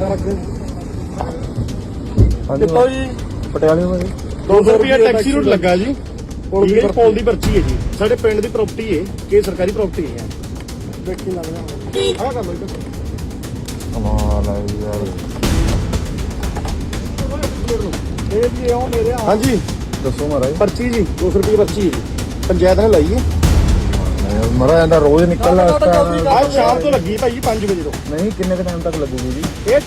ਹਾਂਜੀ। ਕਿੱਥੋਂ ਜੀ ਪਟਿਆਲੇ ਜੀ 200 ਰੁਪਏ ਟੈਕਸੀ ਰੂਟ ਲੱਗਾ ਜੀ। ਪੁਲ ਦੀ ਪੁਲ ਦੀ ਪਰਚੀ ਹੈ ਜੀ? ਸਾਡੇ ਪਿੰਡ ਦੀ ਪ੍ਰਾਪਰਟੀ ਹੈ ਕਿ ਸਰਕਾਰੀ ਪ੍ਰਾਪਰਟੀ ਹੈ। ਦੇਖੀ ਲੱਗ ਰਿਹਾ ਆ ਕਰ ਲੋ ਇੱਧਰ ਕਮਾਲ ਹੈ ਯਾਰ। ਇਹ ਜੀ ਉਹ ਮੇਰੇ ਹਾਂਜੀ। ਦੱਸੋ ਮਹਾਰਾਜ। ਪਰਚੀ ਜੀ 200 ਰੁਪਏ ਪਰਚੀ ਹੈ ਪੰਚਾਇਤ ਨੇ ਲਾਈ ਹੈ। ਮਹਾਰਾਜ ਇਹਦਾ ਰੋਜ਼ ਨਿਕਲਣਾ ਇਸ ਟਾਈਮ ਅੱਜ ਸ਼ਾਮ ਤੋਂ ਲੱਗੀ ਭਾਈ 5 ਵਜੇ ਤੋਂ। ਨਹੀਂ ਕਿੰਨੇ ਕੁ ਟਾਈਮ ਤੱਕ ਲੱਗੂਗੀ ਜੀ? ਇਹ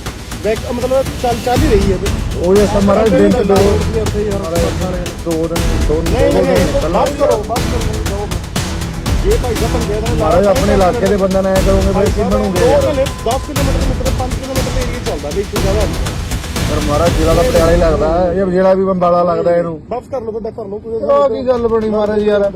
ਵੈਕ ਮਤਲਬ ਚੱਲ ਚੱਲ ਹੀ ਰਹੀ ਹੈ। ਉਹ ਜੇ ਸਭ ਮਹਾਰਾਜ ਦਿਨ ਚ ਦੋ ਦੋ ਦਿਨ ਦੋ ਦੋ ਦਿਨ ਬਸ ਕਰੋ ਬਸ ਕਰੋ ਜੇ ਭਾਈ ਸਾਹਿਬ ਪੰਚਾਇਤ ਨੇ ਮਹਾਰਾਜ ਆਪਣੇ ਇਲਾਕੇ ਦੇ ਬੰਦਿਆਂ ਨਾਲ ਐ ਕਰੋਗੇ ਫਿਰ ਕੀ ਬਣੂਗੇ ਦੋ ਯਾਰ ਮਹੀਨੇ 10 ਕਿਲੋਮੀਟਰ ਮਤਲਬ 5 ਕਿਲੋਮੀਟਰ ਦੇ ਏਰੀਆ ਚੱਲਦਾ ਵੀ ਇੱਥੇ ਜ਼ਿਆਦਾ ਨਹੀਂ। ਪਰ ਮਹਾਰਾਜ ਜ਼ਿਲ੍ਹਾ ਦਾ ਪਟਿਆਲਾ ਹੀ ਲੱਗਦਾ ਹੈ ਇਹ ਜ਼ਿਲ੍ਹਾ ਵੀ ਬੰਬਾਲਾ ਲੱਗਦਾ ਇਹਨੂੰ। ਬਸ ਕਰ ਲਓ ਤੁਹਾਡਾ ਕਰ ਲਓ ਕੋਈ ਕੀ ਗੱਲ ਬਣੀ ਮਹਾਰਾਜ ਯਾਰ?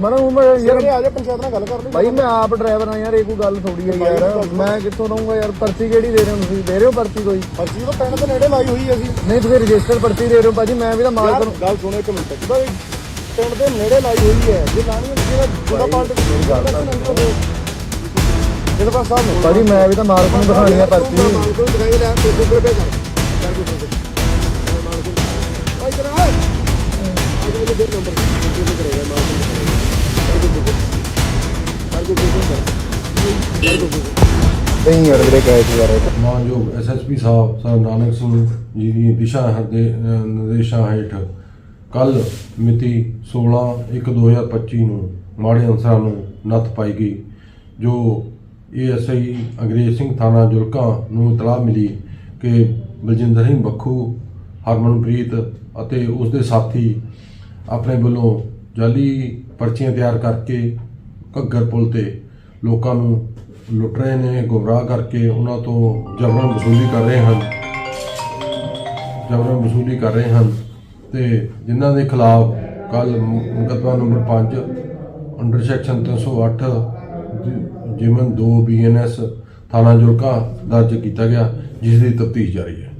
ਮਨੂੰ ਮੈਂ ਯਾਰ ਆ ਜਾ ਪੰਚਾਇਤ ਨਾਲ ਗੱਲ ਕਰ ਲਈ। ਭਾਈ ਮੈਂ ਆਪ ਡਰਾਈਵਰ ਆ ਯਾਰ ਇਹ ਕੋਈ ਗੱਲ ਥੋੜੀ ਹੈ ਯਾਰ। ਮੈਂ ਕਿੱਥੋਂ ਦਊਂਗਾ ਯਾਰ? ਪਰਚੀ ਕਿਹੜੀ ਦੇ ਰਹੇ ਹੋ ਤੁਸੀਂ? ਦੇ ਰਹੇ ਹੋ ਪਰਚੀ ਕੋਈ? ਪਰਚੀ ਤਾਂ ਪਿੰਡ ਦੇ ਨੇੜੇ ਲਾਈ ਹੋਈ ਹੈ ਅਸੀਂ ਨਹੀਂ ਤੁਸੀਂ ਰਜਿਸਟਰ ਪਰਚੀ ਦੇ ਰਹੇ ਹੋ ਭਾਜੀ ਮੈਂ ਵੀ ਤਾਂ ਮਾਲਕ ਨੂੰ ਗੱਲ ਸੁਣੋ ਇੱਕ ਮਿੰਟ। ਇਹ ਪਿੰਡ ਦੇ ਨੇੜੇ ਲਾਈ ਹੋਈ ਹੈ। ਜੇ ਲਾਣੀ ਹੁੰਦੀ ਹੈ ਜਿਹਦਾ ਪਾਲਟ ਇਹਦੇ ਪਾਸ ਸਾਹਮਣੇ ਭਾਜੀ ਮੈਂ ਵੀ ਤਾਂ ਮਾਲਕ ਨੂੰ ਦਿਖਾਣੀ ਆ ਪਰਚੀ। ਮਾਲਕ ਨੂੰ ਦਿਖਾਈ ਲੈ ਤੇ ਗੂਗਲ ਪੇ ਕਰ ਨਹੀਂ ਯਾਰ ਵੀਰੇ ਕਹੇ ਯਾਰ। ਇਹ ਮਾਨਯੋਗ ਐਸਐਸਪੀ ਸਾਹਿਬ, ਸਰ ਨਾਨਕ ਸਿੰਘ ਜੀ ਦੀ ਦਿਸ਼ਾ ਹਰਦੇ ਨਿਰਦੇਸ਼ਾਂ ਹੇਠ ਕੱਲ ਮਿਤੀ 16/1/2025 ਨੂੰ ਮਾੜੇ ਅਨਸਰਾਂ ਨੂੰ ਨੱਥ ਪਾਈ ਗਈ, ਜੋ ਏਐਸਆਈ ਅੰਗਰੇਜ਼ ਸਿੰਘ ਥਾਣਾ ਜੁਲਕਾ ਨੂੰ ਇਤਲਾਹ ਮਿਲੀ ਕਿ ਬਲਜਿੰਦਰ ਸਿੰਘ ਬੱਖੂ, ਹਰਮਨਪ੍ਰੀਤ ਅਤੇ ਉਸ ਦੇ ਸਾਥੀ ਆਪਣੇ ਵੱਲੋਂ ਜਾਲੀ ਪਰਚੀਆਂ ਤਿਆਰ ਕਰਕੇ ਘੱਗਰ ਪੁਲ ਤੇ ਲੋਕਾਂ ਨੂੰ ਲੁੱਟ ਰਹੇ ਨੇ, ਗੁੰਮਰਾਹ ਕਰਕੇ ਉਹਨਾਂ ਤੋਂ ਜਬਰਨ ਵਸੂਲੀ ਕਰ ਰਹੇ ਹਨ। ਜਬਰਨ ਵਸੂਲੀ ਕਰ ਰਹੇ ਹਨ ਤੇ ਜਿਨ੍ਹਾਂ ਦੇ ਖਿਲਾਫ ਕੱਲ ਮੁਕੱਦਮਾ ਨੰਬਰ 5 ਅੰਡਰ ਸੈਕਸ਼ਨ 308 ਜ- ਜਿਮਨ 2 ਬੀਐਨਐਸ ਥਾਣਾ ਜੁਰਕਾ ਦਰਜ ਕੀਤਾ ਗਿਆ, ਜਿਸ ਦੀ ਤਫਤੀਸ਼ ਜਾਰੀ ਹੈ।